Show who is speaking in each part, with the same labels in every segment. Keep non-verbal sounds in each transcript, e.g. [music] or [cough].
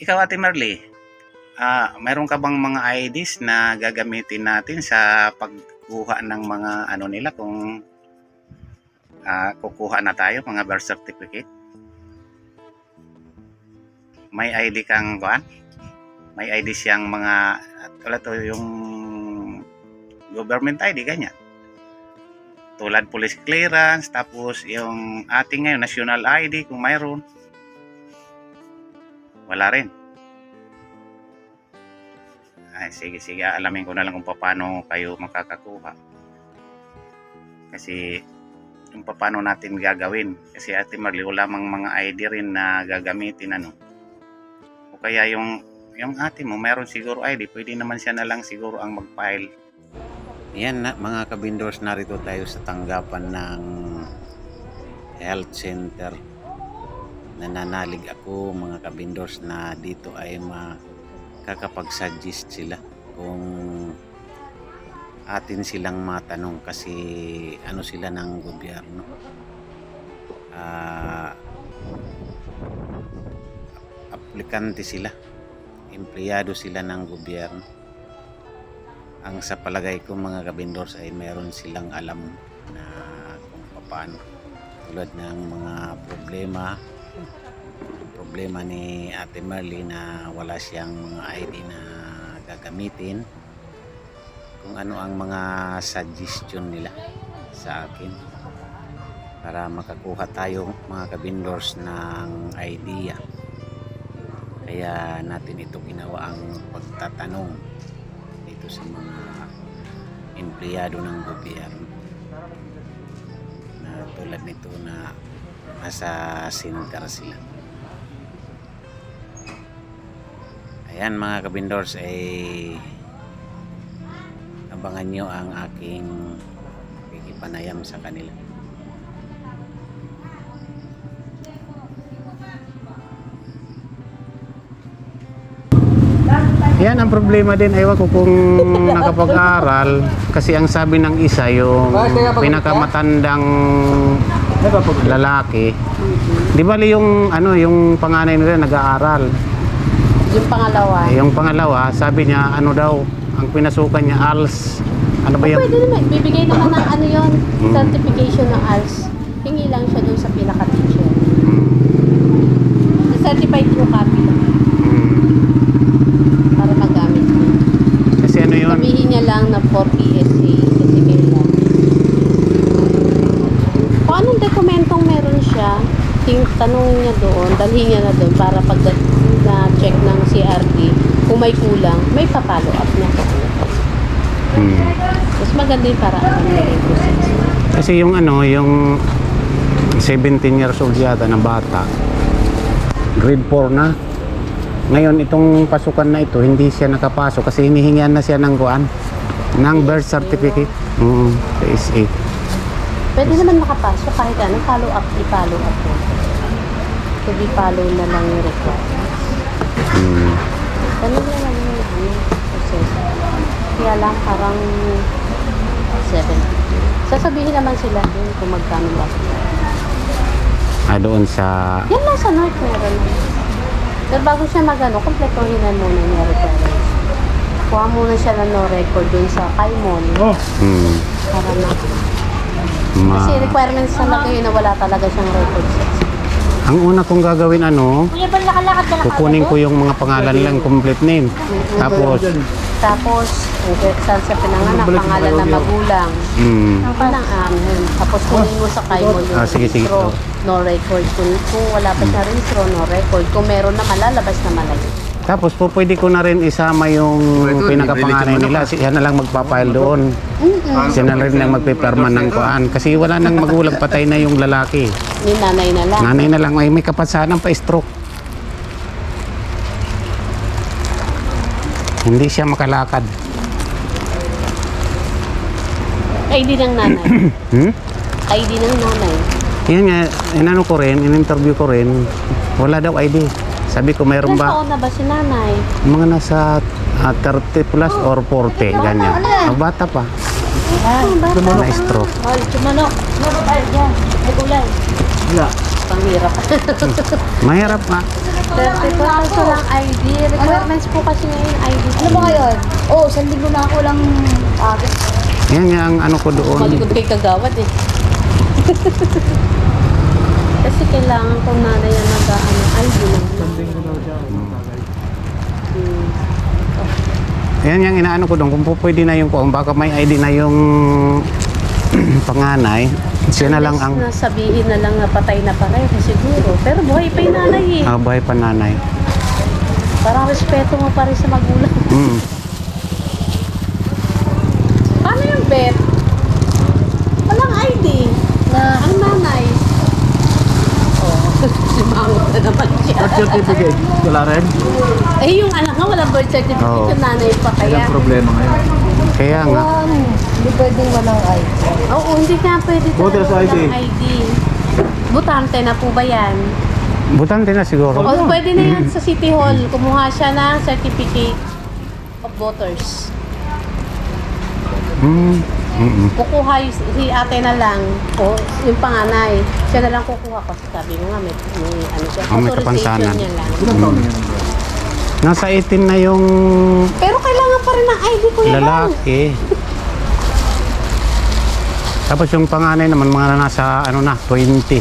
Speaker 1: Ikaw, Ate Marley, ah, mayroon ka bang mga IDs na gagamitin natin sa pagkuha ng mga ano nila kung ah, kukuha na tayo, mga birth certificate? May ID kang kuan? May ID siyang mga tulad to yung government ID ganyan. Tulad police clearance, tapos yung ating ngayon national ID kung mayroon. Wala rin. Ay, sige, sige. Alamin ko na lang kung paano kayo makakakuha. Kasi kung paano natin gagawin. Kasi Ate Marley, wala mang mga ID rin na gagamitin ano. O kaya yung yung ate mo, meron siguro ID, pwede naman siya na lang siguro ang mag-file. Yan na, mga kabindors, narito tayo sa tanggapan ng health center nananalig ako mga kabindors na dito ay makakapag-suggest sila kung atin silang matanong kasi ano sila ng gobyerno. Ah, aplikante sila empleyado sila ng gobyerno. Ang sa palagay ko mga kabindors ay meron silang alam na kung paano tulad ng mga problema problema ni Ate Marley na wala siyang mga ID na gagamitin. Kung ano ang mga suggestion nila sa akin para makakuha tayo mga kabindors ng idea. Kaya natin ito ginawa ang pagtatanong dito sa mga empleyado ng gobyerno. Na tulad nito na nasa center sila Ayan mga kabindors ay abangan nyo ang aking kikipanayam sa kanila. Yan ang problema din aywa ko kung nakapag-aral kasi ang sabi ng isa yung pinakamatandang lalaki. Di ba yung ano yung panganay nila nag-aaral?
Speaker 2: Yung pangalawa.
Speaker 1: Yung pangalawa, sabi niya, ano daw, ang pinasukan niya, ALS. Ano ba yung...
Speaker 2: Pwede naman. Bibigay naman ng ano yon
Speaker 1: Hmm.
Speaker 2: certification ng ALS. Hingi lang siya dun sa pinaka-teacher. Certified true copy
Speaker 1: Hmm.
Speaker 2: para magamit niya.
Speaker 1: Kasi ano yun,
Speaker 2: Sabihin niya lang na 4 PSA certificate lang. Kung anong dokumentong meron siya, ting tanongin niya doon, dalhin niya na doon para pag na-check ng CRD, kung may kulang, may pa-follow up kung ano.
Speaker 1: hmm.
Speaker 2: Mas maganda yung paraan ng yung process.
Speaker 1: kasi yung ano, yung 17 years old yata na bata, grade 4 na. Ngayon, itong pasukan na ito, hindi siya nakapasok kasi hinihingian na siya ng kuan, ng birth certificate. Mm, sa SA.
Speaker 2: Pwede naman makapasok kahit ano, follow up, i-follow up po. So, follow na lang yung requirements.
Speaker 1: Hmm.
Speaker 2: Ganun na lang yung ano, process. Kaya lang parang 7. Sasabihin naman sila dun kung magkano ba.
Speaker 1: Ah, doon sa...
Speaker 2: Yan lang sa North meron. Pero bago siya magano, kompletohin na muna yung requirements. Kuha muna siya ng no record dun sa Kaimon.
Speaker 1: Hmm.
Speaker 2: Para na.
Speaker 1: Ma-
Speaker 2: Kasi requirements talaga yun na wala talaga siyang record sa
Speaker 1: ang una kong gagawin ano,
Speaker 2: Kuya, ba nakalakad ka
Speaker 1: kukunin ko yung mga pangalan lang, complete name. Tapos,
Speaker 2: Tapos, saan sa pinanganak, pangalan ng magulang.
Speaker 1: hmm,
Speaker 2: Ang lang amin. Tapos kunin mo sa kayo yung
Speaker 1: Ah, sige, sige.
Speaker 2: registro, no record. Kung, kung wala pa siya registro, no record. Kung meron na malalabas na malagay.
Speaker 1: Tapos po pwede ko na rin isama yung pinakapanganay nila. Siya na lang magpapile doon. Siya na rin lang magpipirma ng kuan. Kasi wala nang magulang, patay na yung lalaki.
Speaker 2: Ni nanay na lang.
Speaker 1: Nanay na lang, ay may kapasanan pa stroke. Hindi siya makalakad.
Speaker 2: ID ng nanay. [clears throat]
Speaker 1: Hmm?
Speaker 2: ID ng nanay.
Speaker 1: Yan nga, inano ko rin, in-interview ko rin, wala daw ID. Sabi ko, mayroon
Speaker 2: Ilan
Speaker 1: ba?
Speaker 2: taon na ba si nanay?
Speaker 1: Mga nasa ah, 30 plus or 40, ganyan. Ah, bata pa,
Speaker 2: Ah, bata.
Speaker 1: na stroke.
Speaker 2: Ay, sumano. Ano ba yan? May gulay.
Speaker 1: Wala.
Speaker 2: Ang hirap. [laughs]
Speaker 1: Mahirap nga.
Speaker 2: 34 peso lang ID. Requirements po kasi ngayon ID.
Speaker 3: Ano ba ngayon? Oo, oh, isang linggo na ako lang agad.
Speaker 1: Yan nga ang ano ko doon.
Speaker 2: Malikod kay kagawad eh. [laughs] kasi kailangan ko na na yan nag ano, ID lang. Hmm.
Speaker 1: Yan yung inaano ko doon. Kung pwede na yung kung baka may ID na yung [clears throat] panganay, siya na lang ang
Speaker 2: Unless na sabihin na lang na patay na pareho siguro. Pero buhay pa yung nanay eh.
Speaker 1: ah, buhay pananay.
Speaker 2: Parang respeto mo pa rin sa magulang.
Speaker 1: Mm.
Speaker 2: Paano yung bet? Walang ID. Na ang nanay. Oh, simangot na naman siya.
Speaker 4: Birth certificate, wala rin.
Speaker 2: Eh, yung anak nga walang birth certificate,
Speaker 1: Oo.
Speaker 2: yung nanay pa kaya.
Speaker 4: Ang problema ngayon.
Speaker 1: Kaya nga.
Speaker 3: Um, hindi pwedeng walang ID.
Speaker 2: Oo, hindi nga pwede talaga
Speaker 4: Voters
Speaker 2: walang
Speaker 4: ID.
Speaker 2: ID. Butante na po ba yan?
Speaker 1: Butante na siguro.
Speaker 2: O pwede na yan sa City Hall. Kumuha siya ng certificate of voters.
Speaker 1: Mm. Mm-mm.
Speaker 2: Kukuha yung, si ate na lang, o yung panganay. Siya na lang kukuha kasi sabi mo nga, may, may ano siya,
Speaker 1: Oh, may kapansanan.
Speaker 2: niya lang.
Speaker 4: Ilang taon na yan?
Speaker 1: Nasa 18 na yung
Speaker 2: Pero kailangan pa rin ng ID ko yan.
Speaker 1: lalaki. Tapos yung panganay naman mga nasa ano na 20.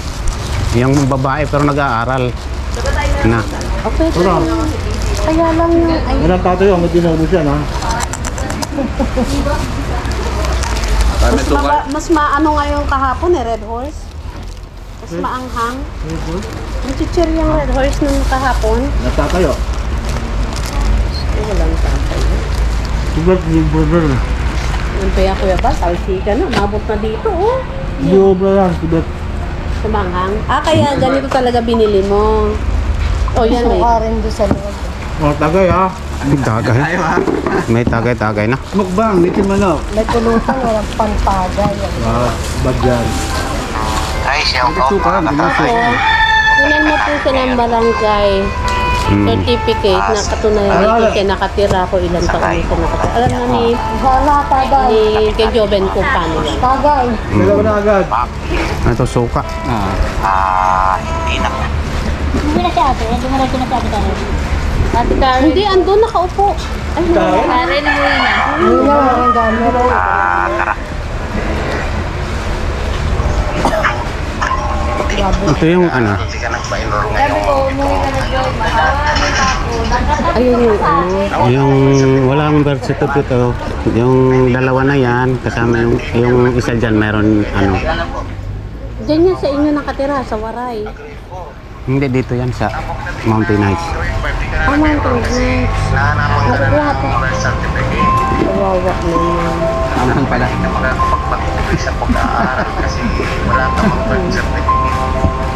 Speaker 1: Yung babae pero nag-aaral na.
Speaker 2: Okay, kaya, kaya lang yung ID.
Speaker 4: Ilang tato yun, hindi na ha?
Speaker 2: Mas, maba, mas maano ngayon kahapon eh, Red Horse. Mas maanghang. Ang chichir yung Red Horse nung kahapon.
Speaker 4: Nagtatayo.
Speaker 2: Ay, walang tatay.
Speaker 4: Sugat yung brother.
Speaker 2: Yung kaya kuya ba, salsi ka na, mabot na dito, oh.
Speaker 4: Hindi obra yan, sugat.
Speaker 2: Sumanghang. Ah, kaya ganito talaga binili mo. Oh, yan may.
Speaker 3: Suka rin doon sa loob.
Speaker 4: Oh, tagay ha.
Speaker 1: Tagay. May tagay-tagay na.
Speaker 4: Mukbang, litin manok.
Speaker 3: May pulutan, walang pantagay.
Speaker 4: Ah, bad yan. Suka, hindi na
Speaker 2: Ako, kunan mo po siya ng barangay
Speaker 1: Mm.
Speaker 2: certificate na katunayan
Speaker 4: Ano,
Speaker 2: dito siya nakatira ko ilang taon siya nakatira. Alam na ni,
Speaker 3: Hala, tagay.
Speaker 2: ni kay Joven kung paano yan.
Speaker 3: Tagay.
Speaker 4: Dalawa na agad.
Speaker 1: Ito suka.
Speaker 3: Hindi na siya ate. Hindi mo na siya nagsabi tayo.
Speaker 2: Ate Karen. Hindi, andun nakaupo. Ay,
Speaker 4: Karen?
Speaker 2: Karen, umuwi na.
Speaker 3: Hindi na, ang gamit.
Speaker 1: Ito yung ano.
Speaker 2: Ayun yung ano.
Speaker 1: Yung walang birth certificate. Yung dalawa na yan. Kasama yung, yung isa dyan meron ano.
Speaker 2: Diyan yan sa inyo nakatira, sa Waray.
Speaker 1: Hindi dito yan sa Mountain Heights.
Speaker 2: Oh, Mountain Heights. Nakukuha pa. Kawawa naman.
Speaker 4: Anahan pala.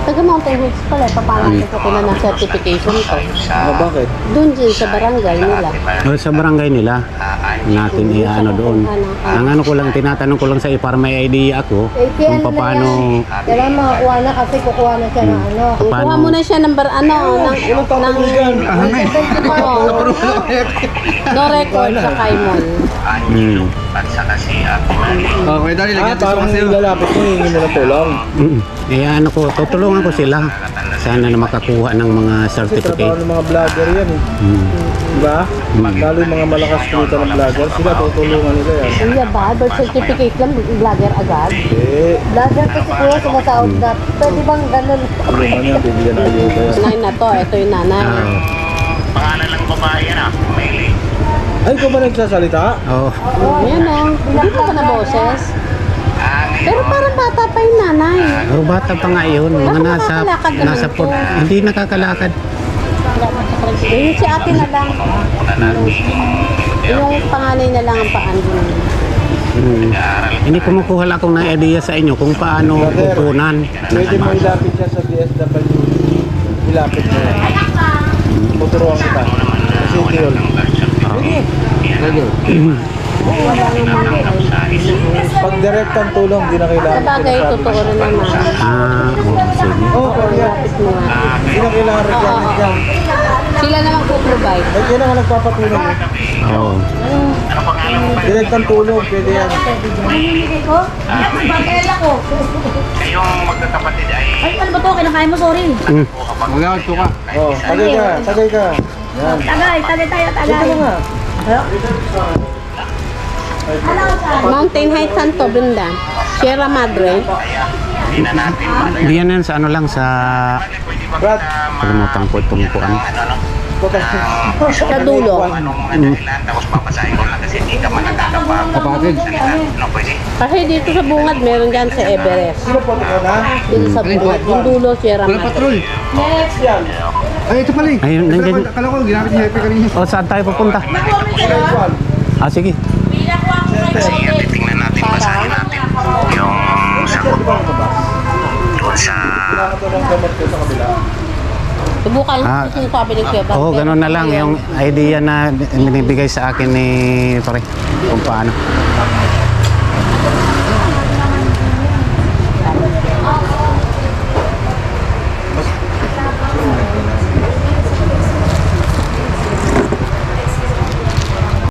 Speaker 2: Taga Mountain Heights pala, paano
Speaker 1: Hmm.
Speaker 2: ko sila ng certification ko?
Speaker 4: Ah, bakit?
Speaker 2: Doon din sa barangay nila.
Speaker 1: O, sa barangay nila, natin i-ano doon. Ang ano ko lang, tinatanong ko lang sa iyo para may idea ako
Speaker 3: Eh, kaya
Speaker 1: kung
Speaker 3: ano
Speaker 1: paano,
Speaker 3: Kailangan makakuha na kasi kukuha na siya ng ano.
Speaker 2: Kuha
Speaker 1: paano,
Speaker 2: mo na siya ng bar, ano, ng, ng, Oo. no record sa Kaimon.
Speaker 1: mm,
Speaker 4: Okay, dali, lagyan ah, parang nilalapit mo, hingi mo ng tulong.
Speaker 1: eh ano ko, tutulungan ko sila. Sana na makakuha ng mga
Speaker 4: Kasi trabaho
Speaker 1: certificate.
Speaker 4: ng mga vlogger yan eh.
Speaker 1: Mm.
Speaker 4: Diba? Lalo yung mga malakas kumita ng vlogger, sila tutulungan nila yan.
Speaker 2: Kuya ba, birth certificate lang, vlogger agad.
Speaker 4: Eh,
Speaker 3: Vlogger kasi kuya sumasahod na. Pwede bang ganun?
Speaker 4: tulungan yan, bibigyan ng ayuda yan.
Speaker 2: Nanay na to, ito yung nanay.
Speaker 1: Ah,
Speaker 4: Ay, ikaw ba nagsasalita?
Speaker 1: Oo.
Speaker 2: Ayan o, hindi ko pa na boses. Pero parang bata pa yung nanay.
Speaker 1: Oh, bata pa nga yun. Mga
Speaker 2: Baka
Speaker 1: nasa,
Speaker 2: nakakalakad
Speaker 1: nasa
Speaker 2: to.
Speaker 1: port. Hindi nakakalakad.
Speaker 2: Yung si ate na lang. Yung panganay na lang ang paan doon.
Speaker 1: Mm. Hindi kumukuha lang akong na idea sa inyo kung paano kukunan.
Speaker 4: Pwede mo ilapit siya sa DSW. Ilapit mo. Tuturuan kita. Kasi ito yun. Pag direct ang tulong, di na kailangan.
Speaker 2: Sabagay, totoo rin naman.
Speaker 1: Ah, sige.
Speaker 4: Oo, oh,
Speaker 2: Lapit mo nga.
Speaker 4: Hindi na kailangan requirement yan.
Speaker 2: Sila naman po provide.
Speaker 4: Ay, kailan ka nagpapatulong eh.
Speaker 1: Oo.
Speaker 5: Ano pangalan mo ba?
Speaker 4: Direktang tulong, pwede yan.
Speaker 5: Kayong magkakapatid ay
Speaker 6: Ay, ano ba to? Kinakain mo, sorry.
Speaker 4: Magawad ko ka. Oo, oh, tagay ka, tagay ka. Yan.
Speaker 6: Tagay, tagay tayo, tagay.
Speaker 4: Dito ka nga.
Speaker 2: Mountain Heights Santo Brinda. Sierra Madre.
Speaker 5: hindi na natin yan.
Speaker 1: Diyan yan sa ano lang sa
Speaker 5: Pwede
Speaker 4: Brad.
Speaker 1: kalimutan ko itong kuan.
Speaker 5: ano, ano,
Speaker 2: Sa dulo.
Speaker 5: anong mga dahilan tapos papasahin ko lang kasi hindi ka man nakakapag
Speaker 4: Kapatid.
Speaker 5: Ano?
Speaker 2: Kasi dito sa bungad, meron dyan sa Everest. Dito sa bungad. Yung dulo, Sierra
Speaker 7: Wala
Speaker 2: Madre.
Speaker 7: patrol.
Speaker 4: Next yan.
Speaker 7: Ay, ito pala eh.
Speaker 1: Ayun, nandiyan.
Speaker 7: Akala ko, ginamit ni Hepe kanina.
Speaker 1: O, saan tayo pupunta? Ah, sige.
Speaker 5: Sige, titingnan natin, basahin natin yung sagot doon sa
Speaker 4: Kailangan to ng gamot ko sa kabila.
Speaker 2: Subukan
Speaker 1: Ah,
Speaker 2: ko kung sabi ni Kuya Bal.
Speaker 1: Oo,
Speaker 2: Pero
Speaker 1: ganun na lang. Yung idea na binibigay sa akin ni Pare. Kung paano.